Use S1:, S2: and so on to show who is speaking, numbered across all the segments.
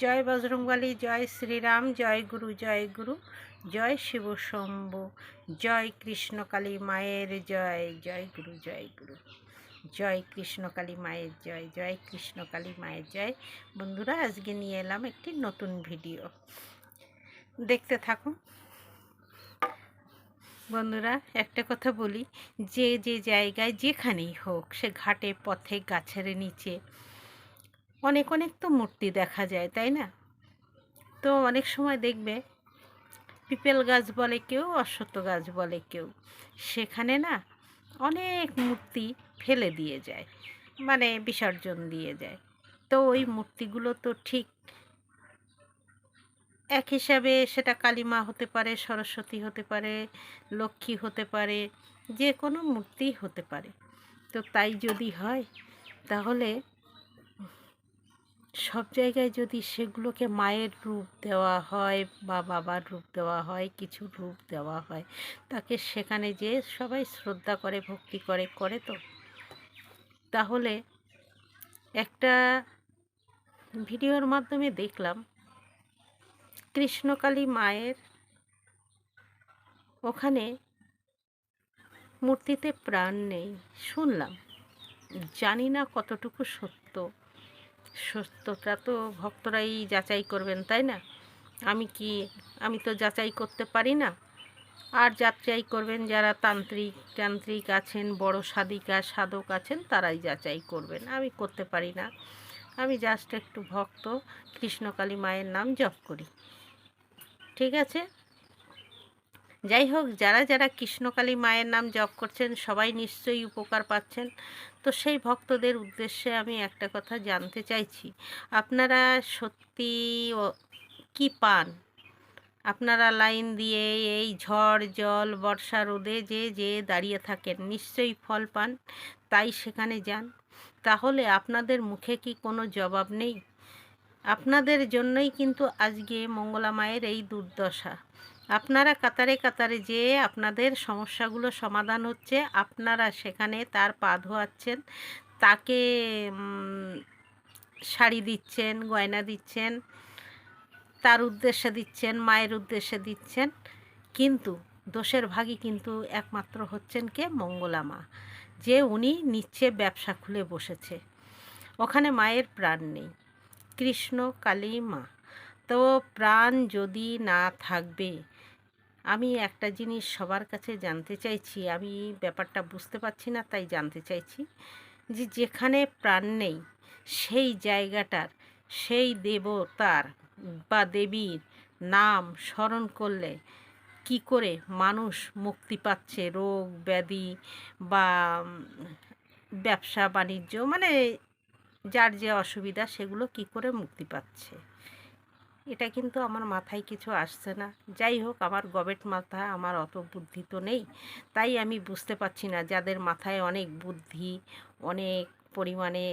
S1: জয় বজরংবলী, জয় শ্রীরাম, জয় গুরু জয় গুরু, জয় শিব শম্ভু, জয় কৃষ্ণকালী মায়ের জয় জয় গুরু জয় গুরু, জয় কৃষ্ণকালী মায়ের জয় জয় কৃষ্ণকালী মায়ের জয়। বন্ধুরা, আজকে নিয়ে এলাম একটি নতুন ভিডিও। দেখতে থাকুন। বন্ধুরা, একটা কথা বলি, যে যে জায়গায় যেখানেই হোক, সে ঘাটে, পথে, গাছের নিচে অনেক অনেক তো মূর্তি দেখা যায়, তাই না? তো অনেক সময় দেখবে পিপেল গাছ বলে কেউ, অশ্বত্থ গাছ বলে কেউ। সেখানে না অনেক মূর্তি ফেলে দিয়ে যায় মানে বিসর্জন দিয়ে যায়। তো ওই মূর্তিগুলো তো ঠিক এক হিসাবে সেটা কালীমা হতে পারে, সরস্বতী হতে পারে, লক্ষ্মী হতে পারে, যে কোনো মূর্তি হতে পারে। তো তাই যদি হয়, তাহলে সব জায়গায় যদি সেগুলোকে মায়ের রূপ দেওয়া হয় বা বাবার রূপ দেওয়া হয়, কিছু রূপ দেওয়া হয়, তাকে সেখানে যে সবাই শ্রদ্ধা করে, ভক্তি করে করে তো? তাহলে একটা ভিডিওর মাধ্যমে দেখলাম, কৃষ্ণকালী মায়ের ওখানে মূর্তিতে প্রাণ নেই। শুনলাম, জানি না কতটুকু সত্য। সত্যটা তো ভক্তরাই যাচাই করবেন, তাই না? আমি কি, আমি তো যাচাই করতে পারি না। আর যাচাই করবেন, যারা তান্ত্রিক তান্ত্রিক আছেন, বড় সাধিকা সাধক আছেন, তারাই যাচাই করবেন। আমি করতে পারি না। আমি জাস্ট একটু ভক্ত, কৃষ্ণকালী মায়ের নাম জপ করি। ঠিক আছে? যাই হোক, যারা যারা কৃষ্ণকালী মায়ের নাম জপ করছেন, সবাই নিশ্চয়ই উপকার পাচ্ছেন। তো সেই ভক্তদের উদ্দেশ্যে আমি একটা কথা জানতে চাইছি। আপনারা সত্যি কি পান? আপনারা লাইন দিয়ে এই ঝড়, জল, বর্ষা, রোদে যে যে দাঁড়িয়ে থাকেন, নিশ্চয়ই ফল পান, তাই সেখানে যান। তাহলে আপনাদের মুখে কি কোনো জবাব নেই? আপনাদের জন্যই কিন্তু আজকে মঙ্গলা মায়ের এই দুর্দশা। আপনারা কাতারে কাতারে যে আপনাদের সমস্যাগুলো সমাধান হচ্ছে, আপনারা সেখানে তার পা ধোয়াচ্ছেন, তাকে শাড়ি দিচ্ছেন, গয়না দিচ্ছেন, তার উদ্দেশ্যে দিচ্ছেন, মায়ের উদ্দেশ্যে দিচ্ছেন, কিন্তু দোষের ভাগই কিন্তু একমাত্র হচ্ছেন কে? মঙ্গলা মা, যে উনি নিচ্ছে ব্যবসা খুলে বসেছে। ওখানে মায়ের প্রাণ নেই। কৃষ্ণ কালী মা। তো প্রাণ যদি না থাকবে, আমি একটা জিনিস সবার কাছে জানতে চাইছি, আমি ব্যাপারটা বুঝতে পারছি না, তাই জানতে চাইছি যে যেখানে প্রাণ নেই, সেই জায়গাটার, সেই দেবতার বা দেবীর নাম স্মরণ করলে কি করে মানুষ মুক্তি পাচ্ছে? রোগ, ব্যাধি বা ব্যবসা, বাণিজ্য মানে যার যে অসুবিধা, সেগুলো কি করে মুক্তি পাচ্ছে? এটা কিন্তু আমার মাথায় কিছু আসছে না। যাই হোক, আমার গবেট মাথা, আমার অত বুদ্ধি তো নেই। তাই আমি বুঝতে পারছি না যাদের মাথায় অনেক বুদ্ধি, অনেক পরিমাণে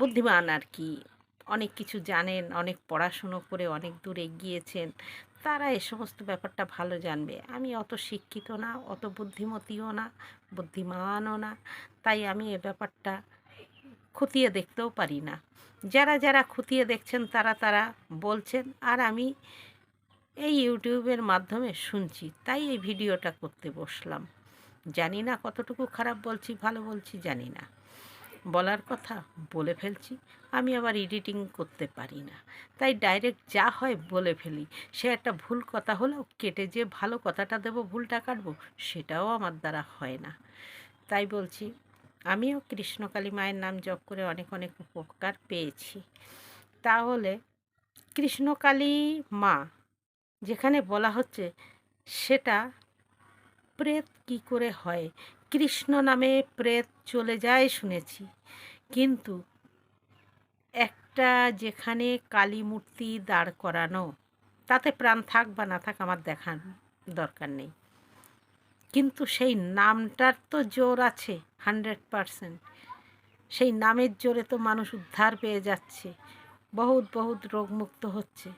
S1: বুদ্ধিমান আর কি, অনেক কিছু জানেন, অনেক পড়াশুনো করে অনেক দূর এগিয়েছেন, তারা এ সমস্ত ব্যাপারটা ভালো জানবে। আমি অত শিক্ষিত না, অত বুদ্ধিমতীও না, বুদ্ধিমানও না, তাই আমি এ ব্যাপারটা খতিয়ে দেখতেও পারি না। যারা যারা খুঁটিয়ে দেখছেন, তারা তারা বলছেন, আর আমি এই ইউটিউবের মাধ্যমে শুনছি, তাই এই ভিডিওটা করতে বসলাম। জানি না কতটুকু খারাপ বলছি, ভালো বলছি, জানি না। বলার কথা বলে ফেলছি, আমি আবার এডিটিং করতে পারি না। তাই ডাইরেক্ট যা হয় বলে ফেলি। সে একটা ভুল কথা হলেও কেটে যে ভালো কথাটা দেবো, ভুলটা কাটবো, সেটাও আমার দ্বারা হয় না। তাই বলছি আমিও কৃষ্ণকালী মায়ের নাম জপ করে অনেক অনেক উপকার পেয়েছি। তাহলে কৃষ্ণকালী মা যেখানে বলা হচ্ছে সেটা প্রেত কি করে হয়? কৃষ্ণ নামে প্রেত চলে যায় শুনেছি। কিন্তু একটা যেখানে কালী মূর্তি দাঁড় করানো, তাতে প্রাণ থাক বা না থাক আমার দেখার দরকার নেই। কিন্তু সেই নামটার তো জোর আছে হান্ড্রেড পারসেন্ট সেই নামের জোরে তো মানুষ উদ্ধার পেয়ে যাচ্ছে। বহুত বহুত রোগমুক্ত হচ্ছে।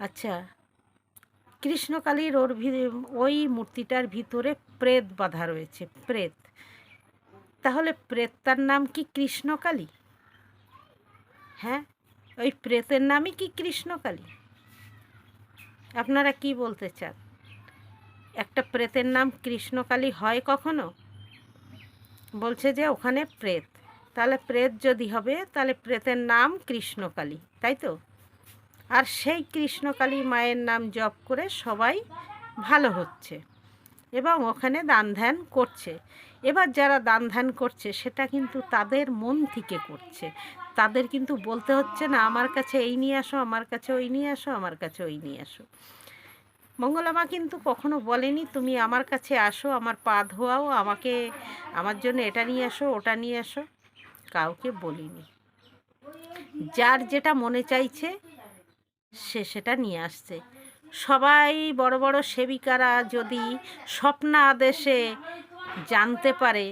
S1: আচ্ছা কৃষ্ণকালীর ওর ওই মূর্তিটার ভিতরে প্রেত বাঁধা রয়েছে, প্রেত। তাহলে প্রেতটার নাম কি কৃষ্ণকালী? হ্যাঁ ওই প্রেতের নামই কি কৃষ্ণকালী? আপনারা কি বলতে চান? একটা প্রেতের নাম কৃষ্ণকালী হয় কখনো? বলছে যে ওখানে প্রেত। তাহলে প্রেত যদি হবে, তাহলে প্রেতের নাম কৃষ্ণকালী, তাই তো? আর সেই কৃষ্ণকালী মায়ের নাম জপ করে সবাই ভালো হচ্ছে এবং ওখানে দান ধ্যান করছে। এবার যারা দান ধ্যান করছে, সেটা কিন্তু তাদের মন থেকে করছে। তাদের কিন্তু বলতে হচ্ছে, না, আমার কাছে এই নিয়ে আসো, আমার কাছে ওই নিয়ে আসো, আমার কাছে ওই নিয়ে আসো। মঙ্গলামা কিন্তু কখনো বলেনি, তুমি আমার কাছে আসো, আমার পা ধোয়াও, আমাকে, আমার জন্য এটা নিয়ে আসো, ওটা নিয়ে আসো। কাউকে বলিনি। যার যেটা মনে চাইছে, সে সেটা নিয়ে আসছে। সবাই বড় বড় সেবিকারা যদি স্বপ্ন আদেশে জানতে পারে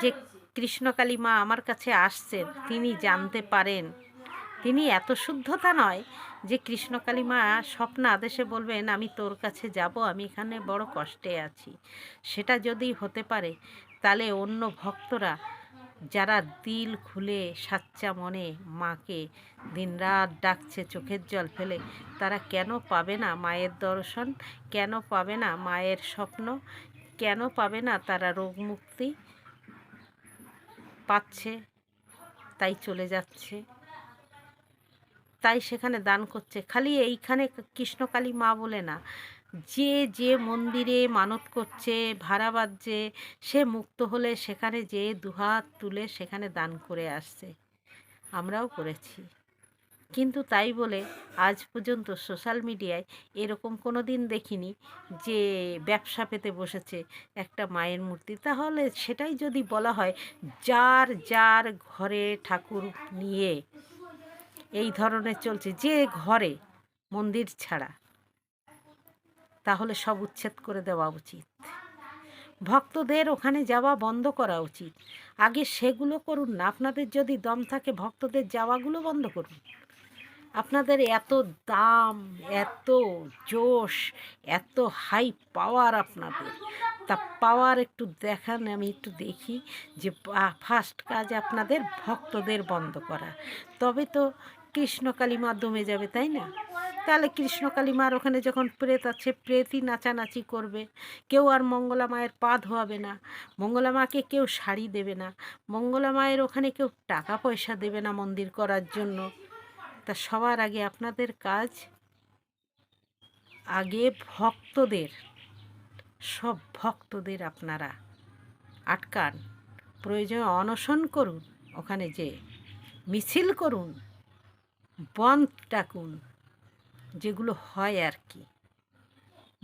S1: যে কৃষ্ণকালী মা আমার কাছে আসছেন, তিনি জানতে পারেন। তিনি এত শুদ্ধতা নয় যে কৃষ্ণকালী মা স্বপ্ন আদেশে বলবেন, আমি তোর কাছে যাব, আমি এখানে বড় কষ্টে আছি। সেটা যদি হতে পারে, তাহলে অন্য ভক্তরা যারা দিল খুলে সাচ্চা মনে মাকে দিনরাত ডাকছে, চোখের জল ফেলে, তারা কেন পাবে না মায়ের দর্শন? কেন পাবে না মায়ের স্বপ্ন? কেন পাবে না তারা রোগ মুক্তি পাচ্ছে, তাই চলে যাচ্ছে? তাই সেখানে দান করছে। খালি এইখানে কৃষ্ণকালী মা বলে না। যে যে মন্দিরে মানত করছে, ভাড়া বাজছে সে মুক্ত হলে সেখানে যে দুহাত তুলে সেখানে দান করে আসছে। আমরাও করেছি। কিন্তু তাই বলে আজ পর্যন্ত সোশ্যাল মিডিয়ায় এরকম কোনো দিন দেখিনি যে ব্যবসা পেতে বসেছে একটা মায়ের মূর্তি। তাহলে সেটাই যদি বলা হয়, যার যার ঘরে ঠাকুর নিয়ে এই ধরনের চলছে, যে ঘরে মন্দির ছাড়া। তাহলে সব উচ্ছেদ করে দেওয়া উচিত। ভক্তদের ওখানে যাওয়া বন্ধ করা উচিত। আগে সেগুলো করুন না। আপনাদের যদি দম থাকে, ভক্তদের যাওয়াগুলো বন্ধ করুন। আপনাদের এত দাম, এত জোশ, এত হাই পাওয়ার আপনাদের। তা পাওয়ার একটু দেখান, আমি একটু দেখি যে ফার্স্ট কাজ আপনাদের ভক্তদের বন্ধ করা। তবে তো কৃষ্ণকালী দমে যাবে, তাই না? তাহলে কৃষ্ণকালী মার ওখানে যখন প্রেত আছে, প্রেতই নাচানাচি করবে। কেউ আর মঙ্গলা মায়ের পা ধোয়াবে না। মঙ্গলা মাকে কেউ শাড়ি দেবে না। মঙ্গলা মায়ের ওখানে কেউ টাকা পয়সা দেবে না মন্দির করার জন্য। তা সবার আগে আপনাদের কাজ, আগে ভক্তদের, সব ভক্তদের আপনারা আটকান। প্রয়োজনে অনশন করুন, ওখানে যে মিছিল করুন। বন্ধ ডাকুন যেগুলো হয় আর কি।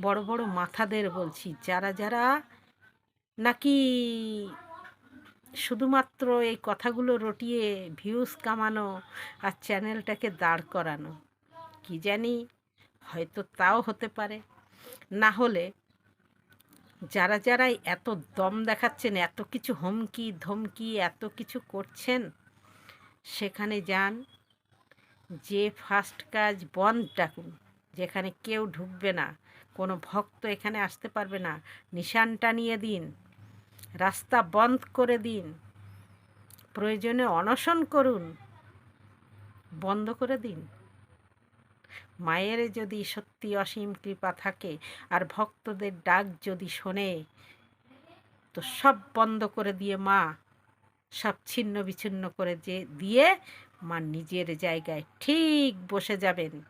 S1: বড় বড় মাথাদের বলছি, যারা যারা নাকি শুধুমাত্র এই কথাগুলো রটিয়ে ভিউজ কামানো আর চ্যানেলটাকে দাঁড় করানো, কি জানি, হয়তো তাও হতে পারে। না হলে যারা যারা এত দম দেখাচ্ছেন, এত কিছু হুমকি ধমকি, এত কিছু করছেন, সেখানে যান যে ফার্স্ট কাজ বন্ধ ডাকুন, যেখানে কেউ ঢুকবে না, কোনো ভক্ত এখানে আসতে পারবে না নিশানটা নিয়ে দিন, রাস্তা বন্ধ করে দিন, প্রয়োজনে অনশন করুন, বন্ধ করে দিন। মায়ের যদি সত্যি অসীম কৃপা থাকে, আর ভক্তদের ডাক যদি শোনে, তো সব বন্ধ করে দিয়ে মা, সব ছিন্ন বিচ্ছিন্ন করে যে, দিয়ে মা নিজের জায়গায় ঠিক বসে যাবেন।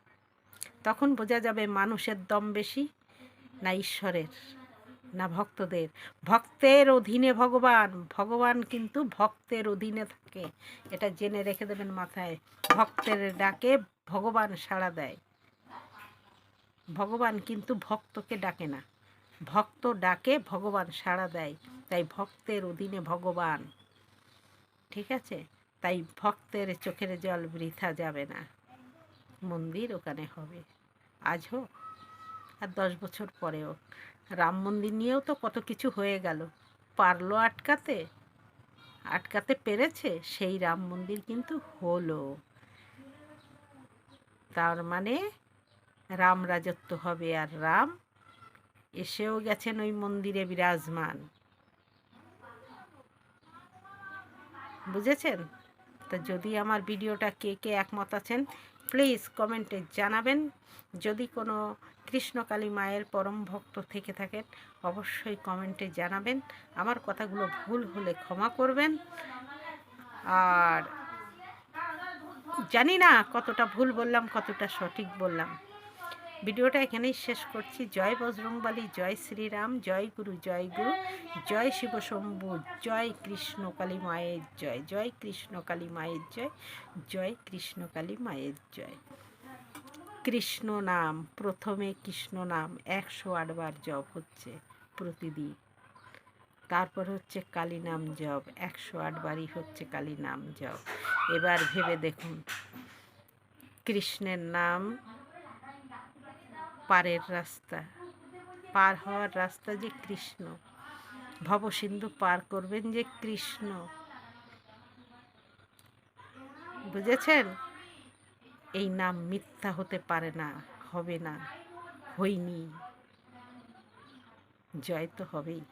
S1: তখন বোঝা যাবে মানুষের দম বেশি না ঈশ্বরের, না ভক্তদের। ভক্তের অধীনে ভগবান ভগবান কিন্তু ভক্তের অধীনে থাকে। এটা জেনে রেখে দেবেন মাথায়। ভক্তের ডাকে ভগবান সাড়া দেয়। ভগবান কিন্তু ভক্তকে ডাকে না। ভক্ত ডাকে ভগবান সাড়া দেয়। তাই ভক্তের অধীনে ভগবান। ঠিক আছে? তাই ভক্তের চোখের জল বৃথা যাবে না। মন্দির ওখানে হবে। আজ হোক, আর দশ বছর পরেও রাম মন্দির নিয়েও তো কত কিছু হয়ে গেল। পারল আটকাতে? আটকাতে পেরেছে? সেই রাম মন্দির কিন্তু হলো। তার মানে রাম রাজত্ব হবে আর রাম এসেও গেছেন ওই মন্দিরে বিরাজমান। বুঝেছেন? তা যদি আমার ভিডিওটা কে কে একমত আছেন প্লিজ কমেন্টে জানাবেন। যদি কোনো কৃষ্ণকালী মায়ের পরম ভক্ত থেকে থাকেন, অবশ্যই কমেন্টে জানাবেন। আমার কথাগুলো ভুল হলে ক্ষমা করবেন। আর জানি না কতটা ভুল বললাম, কতটা সঠিক বললাম। ভিডিওটা এখানেই শেষ করছি। জয় বজরংবলী, জয় শ্রীরাম, জয় গুরু জয় গুরু জয় শিব শম্ভু জয় কৃষ্ণ কালী মায়ের জয় জয় কৃষ্ণ কালী মায়ের জয় জয় কৃষ্ণ কালী মায়ের জয়। কৃষ্ণ নাম, প্রথমে কৃষ্ণ নাম একশো আটবার জপ হচ্ছে প্রতিদিন। তারপর হচ্ছে কালী নাম জপ, একশো আটবারই হচ্ছে কালী নাম জপ। এবার ভেবে দেখুন, কৃষ্ণের নাম পারের রাস্তা, পার হওয়ার রাস্তা যে কৃষ্ণ। ভবসিন্ধু পার করবেন যে কৃষ্ণ। বুঝেছেন? এই নাম মিথ্যা হতে পারে না, হবে না হইনি জয় তো হবেই।